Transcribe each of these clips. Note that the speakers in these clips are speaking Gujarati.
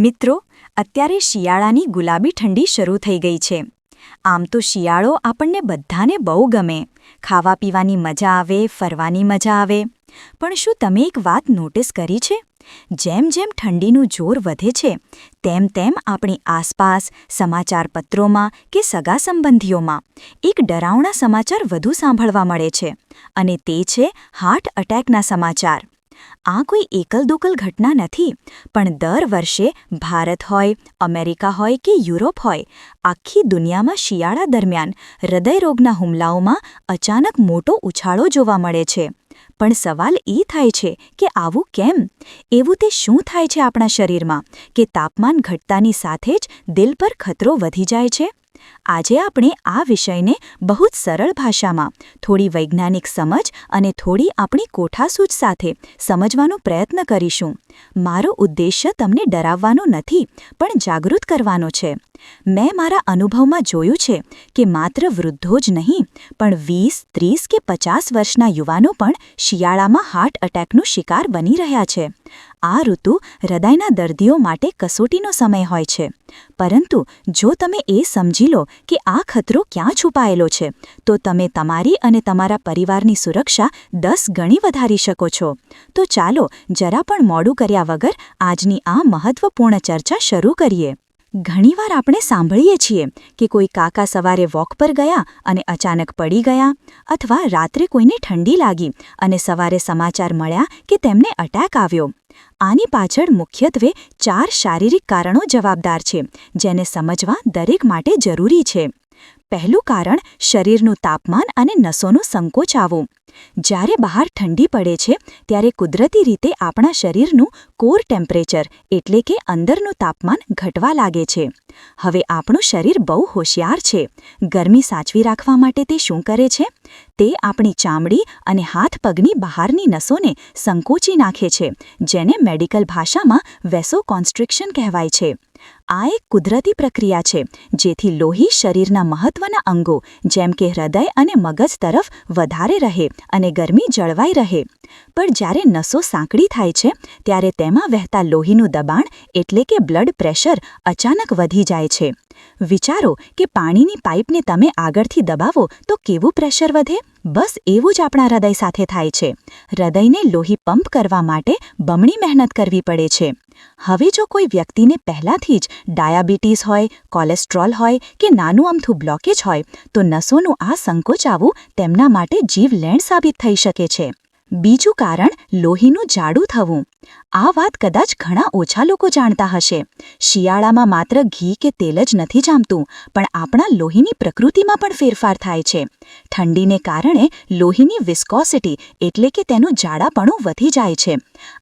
મિત્રો, અત્યારે શિયાળાની ગુલાબી ઠંડી શરૂ થઈ ગઈ છે. આમ તો શિયાળો આપણને બધાને બહુ ગમે. ખાવા પીવાની મજા આવે, ફરવાની મજા આવે. પણ શું તમે એક વાત નોટિસ કરી છે? જેમ જેમ ઠંડીનું જોર વધે છે, તેમ તેમ આપણી આસપાસ, સમાચારપત્રોમાં કે સગા સંબંધીઓમાં એક ડરાવણા સમાચાર વધુ સાંભળવા મળે છે. અને તે છે હાર્ટ અટેકના સમાચાર. આ કોઈ એકલ દોકલ ઘટના નથી, પણ દર વર્ષે ભારત હોય, અમેરિકા હોય કે યુરોપ હોય, આખી દુનિયામાં શિયાળા દરમિયાન હૃદયરોગના હુમલાઓમાં અચાનક મોટો ઉછાળો જોવા મળે છે. પણ સવાલ એ થાય છે કે આવું કેમ? એવું તે શું થાય છે આપણા શરીરમાં, કે તાપમાન ઘટતાની સાથે જ દિલ પર ખતરો વધી જાય છે? આજે આપણે આ વિષયને બહુ જ સરળ ભાષામાં, થોડી વૈજ્ઞાનિક સમજ અને થોડી આપણી કોઠાસૂચ સાથે સમજવાનો પ્રયત્ન કરીશું. મારો ઉદ્દેશ્ય તમને ડરાવવાનો નથી, પણ જાગૃત કરવાનો છે. મેં મારા અનુભવમાં જોયું છે કે માત્ર વૃદ્ધો જ નહીં, પણ વીસ, ત્રીસ કે પચાસ વર્ષના યુવાનો પણ શિયાળામાં હાર્ટ અટેકનો શિકાર બની રહ્યા છે. આ ઋતુ હૃદયના દર્દીઓ માટે કસોટીનો સમય હોય છે. પરંતુ જો તમે એ સમજી લો કે આ ખતરો ક્યાં છુપાયેલો છે, તો તમે તમારી અને તમારા પરિવારની સુરક્ષા દસ ગણી વધારી શકો છો. તો ચાલો જરા પણ મોડું કર્યા વગર આજની આ મહત્વપૂર્ણ ચર્ચા શરૂ કરીએ. ઘણીવાર આપણે સાંભળીએ છીએ કે કોઈ કાકા સવારે વોક પર ગયા અને અચાનક પડી ગયા અથવા રાત્રે કોઈને ઠંડી લાગી અને સવારે સમાચાર મળ્યા કે તેમને અટેક આવ્યો. આની પાછળ મુખ્યત્વે ચાર શારીરિક કારણો જવાબદાર છે, જેને સમજવા દરેક માટે જરૂરી છે. પહેલું કારણ શરીરનું તાપમાન અને નસોનું સંકોચ આવવું. જ્યારે બહાર ઠંડી પડે છે, ત્યારે કુદરતી રીતે આપણા શરીરનું કોર ટેમ્પરેચર એટલે કે અંદરનું તાપમાન ઘટવા લાગે છે. હવે આપણું શરીર બહુ હોશિયાર છે. ગરમી સાચવી રાખવા માટે તે શું કરે છે? તે આપણી ચામડી અને હાથ પગની બહારની નસોને સંકોચી નાખે છે, જેને મેડિકલ ભાષામાં વેસો કોન્સ્ટ્રિક્શન કહેવાય છે. આ એક કુદરતી પ્રક્રિયા છે, જેથી લોહી શરીરના મહત્વના અંગો, જેમ કે હૃદય અને મગજ તરફ વધારે રહે અને ગરમી જળવાઈ રહે. પણ જ્યારે નસો સાંકડી થાય છે, ત્યારે તેમાં વહેતા લોહીનું દબાણ એટલે કે બ્લડ પ્રેશર અચાનક વધી જાય છે. વિચારો કે પાણીની પાઇપને તમે આગળથી દબાવો તો કેવું પ્રેશર વધે? બસ એવું જ આપણા હૃદય સાથે થાય છે. હૃદયને લોહી પંપ કરવા માટે બમણી મહેનત કરવી પડે છે. હવે જો કોઈ વ્યક્તિને પહેલાંથી જ ડાયાબિટીસ હોય, કોલેસ્ટ્રોલ હોય કે નાનું અમથું બ્લોકેજ હોય, તો નસોનું આ સંકોચાવું તેમના માટે જીવલેણ સાબિત થઈ શકે છે. બીજું કારણ, લોહીનું જાડું થવું. આ વાત કદાચ ઘણા ઓછા લોકો જાણતા હશે. શિયાળામાં માત્ર ઘી કે તેલ જ નથી જામતું, પણ આપણા લોહીની પ્રકૃતિમાં પણ ફેરફાર થાય છે. ઠંડીને કારણે લોહીની વિસ્કોસિટી એટલે કે તેનું જાડાપણું વધી જાય છે.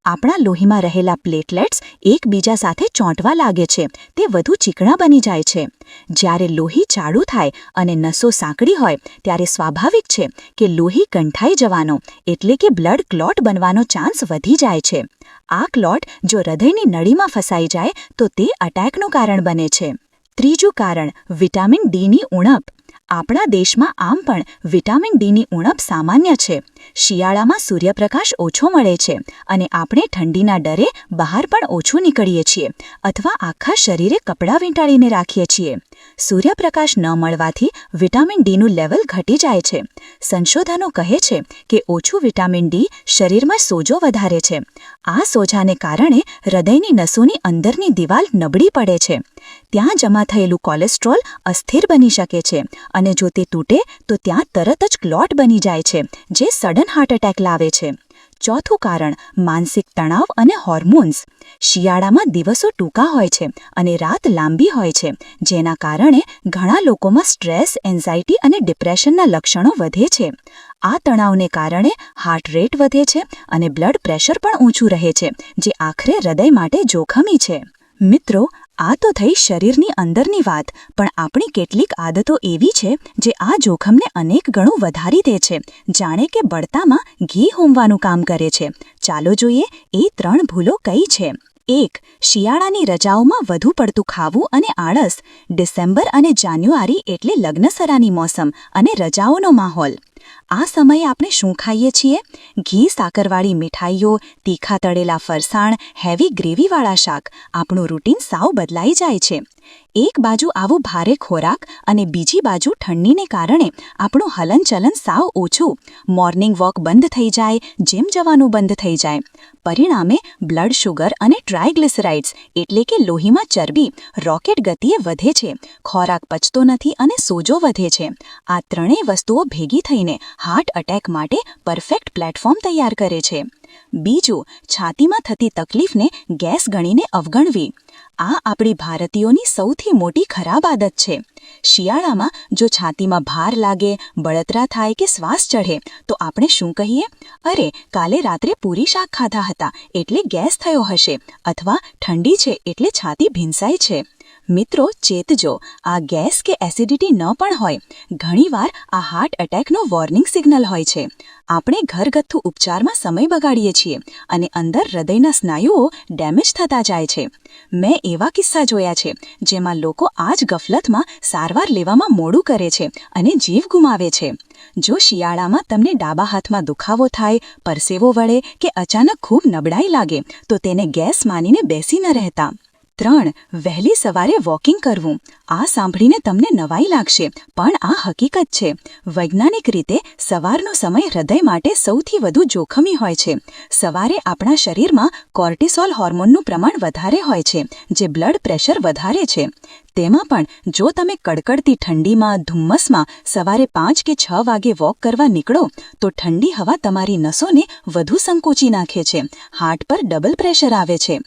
આપણા લોહીમાં રહેલા પ્લેટલેટ્સ એકબીજા સાથે ચોંટવા લાગે છે, તે વધુ ચીકણા બની જાય છે. જ્યારે લોહી જાડું થાય અને નસો સાંકડી હોય, ત્યારે સ્વાભાવિક છે કે લોહી કંઠાઈ જવાનો, એટલે કે બ્લડ ક્લોટ બનવાનો ચાન્સ વધી જાય છે. આ ક્લોટ જો હૃદયની નળીમાં ફસાઈ જાય તો તે અટેકનું કારણ બને છે. ત્રીજું કારણ વિટામિન ડીની ઉણપ. આપણા દેશમાં આમ પણ વિટામિન ડીની ઉણપ સામાન્ય છે. શિયાળામાં સૂર્યપ્રકાશ ઓછો મળે છે અને આપણે ઠંડીના ડરે બહાર પણ ઓછું નીકળીએ છીએ અથવા આખા શરીરે કપડાં વીંટાળીને રાખીએ છીએ. સૂર્યપ્રકાશ ન મળવાથી વિટામિન ડીનું લેવલ ઘટી જાય છે. સંશોધનો કહે છે કે ઓછું વિટામિન ડી શરીરમાં સોજો વધારે છે. આ સોજાને કારણે હૃદયની નસોની અંદરની દિવાલ નબળી પડે છે. ત્યાં જમા થયેલું કોલેસ્ટ્રોલ અસ્થિર બની શકે છે અને જો તે તૂટે, તો ત્યાં તરત જ ક્લોટ બની જાય છે, જે સડન હાર્ટ એટેક લાવે છે. ચોથું કારણ, માનસિક તણાવ અને હોર્મોન્સ. શિયાળામાં દિવસો ટૂંકા હોય છે અને રાત લાંબી હોય છે, જેના કારણે ઘણા લોકોમાં સ્ટ્રેસ, એન્ઝાયટી અને ડિપ્રેશનના લક્ષણો વધે છે. આ તણાવને કારણે હાર્ટ રેટ વધે છે અને બ્લડ પ્રેશર પણ ઊંચું રહે છે, જે આખરે હૃદય માટે જોખમી છે. મિત્રો આ તો થઈ શરીરની અંદરની વાત, પણ આપણી કેટલીક આદતો એવી છે જે આ જોખમને અનેક ગણું વધારી દે છે. જાણે કે બળતામાં ઘી હોમવાનું કામ કરે છે. ચાલો જોઈએ એ ત્રણ ભૂલો કઈ છે. એક, શિયાળાની રજાઓમાં વધુ પડતું ખાવું અને આળસ. ડિસેમ્બર અને જાન્યુઆરી એટલે લગ્નસરાની મોસમ અને રજાઓનો માહોલ. આ સમયે આપણે શું ખાઈએ છીએ? ઘી, સાકરવાળી મીઠાઈઓ, તીખા તળેલા ફરસાણ હેવી ગ્રેવીવાળા શાક. આપણું રૂટીન સાવ બદલાઈ જાય છે. એક બાજુ આવું ભારે ખોરાક અને બીજી બાજુ ઠંડીને કારણે આપણું હલનચલન સાવ ઓછું. મોર્નિંગ વોક બંધ થઈ જાય જેમ જવાનું બંધ થઈ જાય. પરિણામે બ્લડ શુગર અને ટ્રાયગ્લિસરાઇડ્સ એટલે કે લોહીમાં ચરબી રોકેટ ગતિએ વધે છે. ખોરાક પચતો નથી અને સોજો વધે છે. આ ત્રણેય વસ્તુઓ ભેગી થઈને હાર્ટ અટેક માટે પરફેક્ટ પ્લેટફોર્મ તૈયાર કરે છે. બીજું, છાતીમાં થતી તકલીફને ગેસ ગણીને અવગણવી. આ આપણી ભારતીયોની સૌથી મોટી ખરાબ આદત છે. શિયાળામાં જો છાતીમાં ભાર લાગે, બળતરા થાય કે શ્વાસ ચઢે, તો આપણે શું કહીએ? અરે, કાલે રાત્રે પૂરી શાક ખાધા હતા, એટલે ગેસ થયો હશે, અથવા ઠંડી છે, એટલે છાતી ભીંસાય છે. મિત્રો ચેતજો આ ગેસ કે એસિડિટી ન પણ હોય, ઘણીવાર આ હાર્ટ એટેકનો વોર્નિંગ સિગ્નલ હોય છે. આપણે ઘરગથ્થુ ઉપચારમાં સમય બગાડીએ છીએ અને અંદર હૃદયના સ્નાયુઓ ડેમેજ થતા જાય છે. મેં એવા કિસ્સા જોયા છે, જેમાં લોકો આ જ ગફલતમાં સારવાર લેવામાં મોડું કરે છે અને જીવ ગુમાવે છે. જો શિયાળામાં તમને ડાબા હાથમાં દુખાવો થાય, પરસેવો વળે કે અચાનક ખૂબ નબળાઈ લાગે, તો તેને ગેસ માનીને બેસી ન રહેતા. ત્રણ, વહેલી સવારે વોકિંગ કરવું. આ સાંભળીને તમને નવાઈ લાગશે, પણ આ હકીકત છે. વૈજ્ઞાનિક રીતે સવારનો સમય હૃદય માટે સૌથી વધુ જોખમી હોય છે. સવારે આપણા શરીરમાં કોર્ટિસોલ હોર્મોનનું પ્રમાણ વધારે હોય છે, જે બ્લડ પ્રેશર વધારે છે. તેમાં પણ જો તમે કડકડતી ઠંડીમાં, ધુમ્મસમાં સવારે પાંચ કે છ વાગે વોક કરવા નીકળો, તો ઠંડી હવા તમારી નસોને વધુ સંકોચી નાખે છે. હાર્ટ પર ડબલ પ્રેશર આવે છે.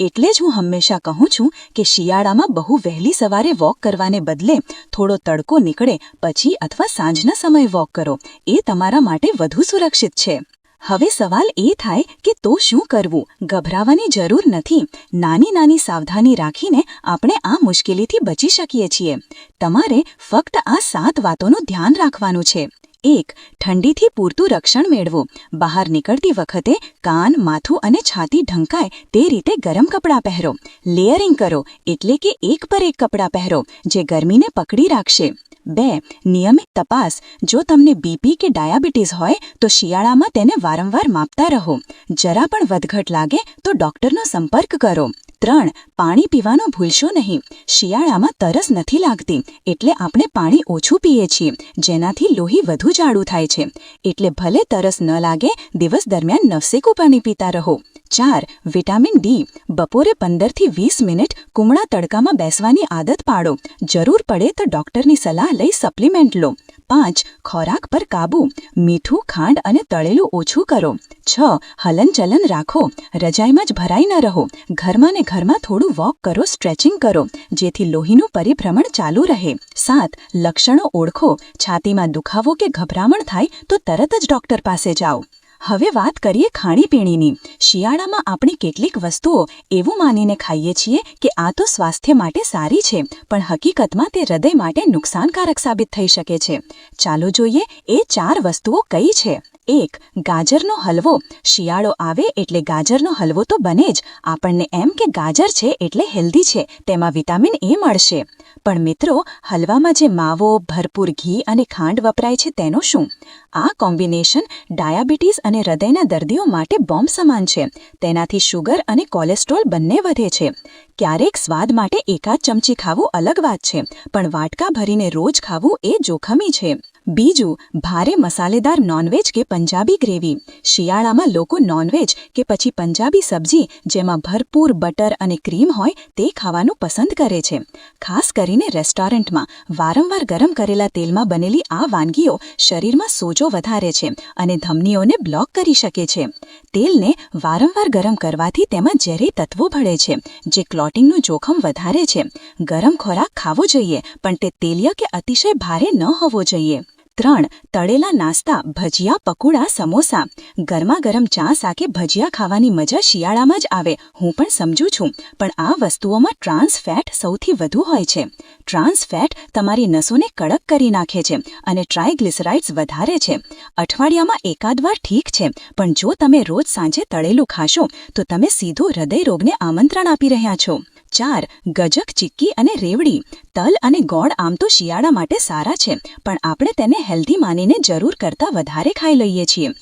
એટલે જ હું હંમેશા કહું છું કે શિયાળામાં બહુ વહેલી સવારે વોક કરવાને બદલે થોડો તડકો નીકળે, પછી અથવા સાંજના સમયે વોક કરો. એ તમારા માટે વધુ સુરક્ષિત છે. હવે સવાલ એ થાય કે તો શું કરવું? ગભરાવાની જરૂર નથી. નાની નાની સાવધાની રાખીને આપણે આ મુશ્કેલીથી બચી શકીએ છીએ. તમારે ફક્ત આ સાત વાતોનું ધ્યાન રાખવાનું છે. એક, ઠંડીથી પૂરતું રક્ષણ મેળવો. બહાર નીકળતી વખતે કાન, માથું અને છાતી ઢંકાય તે રીતે ગરમ કપડાં પહેરો. લેયરિંગ કરો એટલે કે એક પર એક કપડાં પહેરો, જે ગરમીને પકડી રાખશે. બે, નિયમિત તપાસ. જો તમને બીપી કે ડાયાબિટીસ હોય, તો શિયાળામાં તેને વારંવાર માપતા રહો. જરા પણ વધઘટ લાગે, તો ડોક્ટરનો સંપર્ક કરો. ત્રણ પાણી પીવાનું ભૂલશો નહીં. શિયાળામાં તરસ નથી લાગતી, એટલે આપણે પાણી ઓછું પીએ છીએ, જેનાથી લોહી વધુ જાડું થાય છે. એટલે ભલે તરસ ન લાગે, દિવસ દરમિયાન નવસેકું પાણી પીતા રહો. ચાર, વિટામિન ડી, બપોરે પંદરથી વીસ મિનિટ કુમળા તડકામાં બેસવાની આદત પાડો. જરૂર પડે તો ડોક્ટરની સલાહ લઈ સપ્લિમેન્ટ લો. પાંચ ખોરાક પર કાબુ. મીઠું, ખાંડ અને તળેલું ઓછું કરો. છ હલનચલન રાખો. રજાઈમાં જ ભરાઈ ન રહો. ઘરમાં ને ઘરમાં થોડું વોક કરો, સ્ટ્રેચિંગ કરો, જેથી લોહીનું પરિભ્રમણ ચાલુ રહે. સાત, લક્ષણો ઓળખો. છાતીમાં દુખાવો કે ગભરામણ થાય તો તરત જ ડોક્ટર પાસે જાઓ. હવે વાત કરીએ ખાણીપીણીની શિયાળામાં આપણે કેટલીક વસ્તુઓ એવું માનીને ખાઈએ છીએ કે આ તો સ્વાસ્થ્ય માટે સારી છે, પણ હકીકતમાં તે હૃદય માટે નુકસાનકારક સાબિત થઈ શકે છે. ચાલો જોઈએ એ ચાર વસ્તુઓ કઈ છે. એક, ગાજરનો હલવો. શિયાળો આવે એટલે ગાજરનો હલવો તો બને જ. આપણને એમ કે ગાજર છે એટલે હેલ્ધી છે. તેમાં વિટામિન એ મળશે. પણ મિત્રો, હલવામાં જે માવો, ભરપૂર ઘી અને ખાંડ વપરાય છે તેનો શું? આ કોમ્બિનેશન ડાયાબિટીસ અને હૃદયના દર્દીઓ માટે બોમ્બ સમાન છે. તેનાથી શુગર અને કોલેસ્ટ્રોલ બંને વધે છે. ક્યારેક સ્વાદ માટે એકાદ ચમચી ખાવું અલગ વાત છે, પણ વાટકા ભરીને રોજ ખાવું એ જોખમી છે. બીજું, ભારે મસાલેદાર નોનવેજ કે પંજાબી ગ્રેવી શિયાળામાં લોકો નોનવેજ કે પછી પંજાબી સબ્જી, જેમાં ભરપૂર બટર અને ક્રીમ હોય, તે ખાવાનું પસંદ કરે છે. ખાસ કરીને રેસ્ટોરન્ટમાં વારંવાર ગરમ કરેલા તેલમાં બનેલી આ વાનગીઓ શરીરમાં સોજો વધારે છે અને ધમનીઓને બ્લોક કરી શકે છે. તેલને વારંવાર ગરમ કરવાથી તેમાં ઝેરી તત્વો ભળે છે, જે ક્લોટિંગનું જોખમ વધારે છે. ગરમ ખોરાક ખાવો જોઈએ, પણ તે તેલીય કે અતિશય ભારે ન હોવો જોઈએ. ત્રણ તળેલા નાસ્તા, ભજીયા, પકોડા, સમોસા. ગરમા ગરમ ચા સાથે ભજીયા ખાવાની મજા શિયાળામાં જ આવે, હું પણ સમજુ છું. પણ આ વસ્તુઓમાં ટ્રાન્સ ફેટ સૌથી વધુ હોય છે. ટ્રાન્સ ફેટ તમારી નસોને કડક કરી નાખે છે અને ટ્રાયગ્લિસરાઇડ્સ વધારે છે. અઠવાડિયામાં એકાદ વાર ઠીક છે, પણ જો તમે રોજ સાંજે તળેલું ખાશો, તો તમે સીધું હૃદયરોગને આમંત્રણ આપી રહ્યા છો. ચાર, ગજક ચીક્કી અને રેવડી. તલ અને ગોળ આમ તો શિયાળા માટે સારા છે, પણ આપણે તેને હેલ્ધી માનીને જરૂર કરતાં વધારે ખાઈ લઈએ છીએ.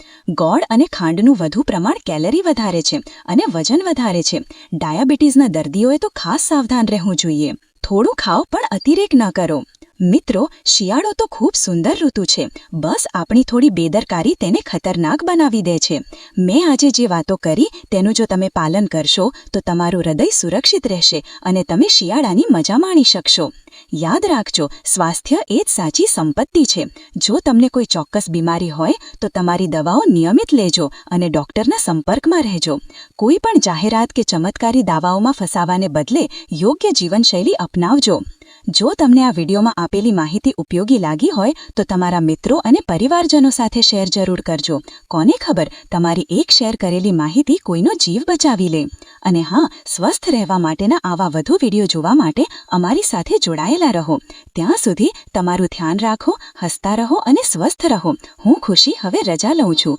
ગોળ અને ખાંડનું વધુ પ્રમાણ કેલરી વધારે છે અને વજન વધારે છે. ડાયાબિટીસના દર્દીઓએ તો ખાસ સાવધાન રહેવું જોઈએ. થોડું ખાઓ પણ અતિરેક ન કરો. મિત્રો, શિયાળો તો ખૂબ સુંદર ઋતુ છે. બસ આપણી થોડી બેદરકારી તેને ખતરનાક બનાવી દે છે. મેં આજે જે વાતો કરી તેનું જો તમે પાલન કરશો, તો તમારું હૃદય સુરક્ષિત રહેશે અને તમે શિયાળાની મજા માણી શકશો. યાદ રાખજો, સ્વાસ્થ્ય એ જ સાચી સંપત્તિ છે. જો તમને કોઈ ચોક્કસ બીમારી હોય, તો તમારી દવાઓ નિયમિત લેજો અને ડોક્ટરના સંપર્કમાં રહેજો. કોઈ પણ જાહેરાત કે ચમત્કારી દાવાઓમાં ફસાવાને બદલે યોગ્ય જીવનશૈલી અપનાવજો. જો તમને આ વિડીયોમાં આપેલી માહિતી ઉપયોગી લાગી હોય, તો તમારા મિત્રો અને પરિવારજનો સાથે શેર જરૂર કરજો. કોને ખબર તમારી એક શેર કરેલી માહિતી કોઈનો જીવ બચાવી લે? અને હા, સ્વસ્થ રહેવા માટેના આવા વધુ વીડિયો જોવા માટે અમારી સાથે જોડાયેલા રહો. ત્યાં સુધી તમારું ધ્યાન રાખો, હસતા રહો અને સ્વસ્થ રહો. હું ખુશી હવે રજા લઉં છું.